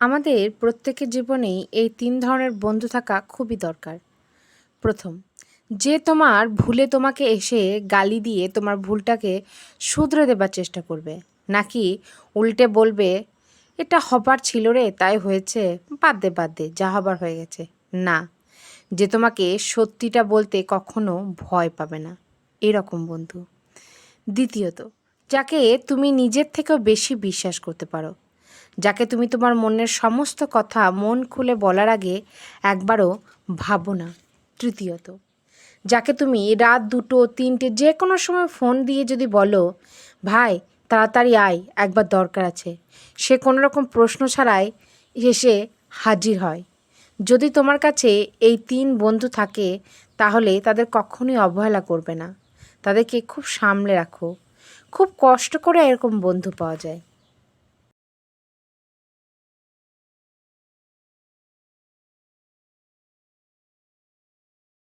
আমাদের প্রত্যেকের জীবনেই এই তিন ধরনের বন্ধু থাকা খুবই দরকার। প্রথম, যে তোমার ভুলে তোমাকে এসে গালি দিয়ে তোমার ভুলটাকে শুধরে দেবার চেষ্টা করবে। নাকি উল্টে বলবে, এটা হবার ছিল রে, তাই হয়েছে, বাদ দে বাদ দে, যা হবার হয়ে গেছে। না, যে তোমাকে সত্যিটা বলতে কখনো ভয় পাবে না। এরকম বন্ধু। দ্বিতীয়ত, যাকে তুমি নিজের থেকেও বেশি বিশ্বাস করতে পারো। যাকে তুমি তোমার মনের সমস্ত কথা মন খুলে বলার আগে একবারও ভাবো না, তৃতীয়ত। যাকে তুমি রাত দুটো তিনটে যে কোনো সময় ফোন দিয়ে যদি বলো, ভাই, তাড়াতাড়ি আয়, একবার দরকার আছে। সে কোনো রকম প্রশ্ন ছাড়াই এসে হাজির হয়। যদি তোমার কাছে এই তিন বন্ধু থাকে, তাহলে তাদের কখনোই অবহেলা করবে না। তাদেরকে খুব সামলে রাখো। খুব কষ্ট করে এরকম বন্ধু পাওয়া যায়।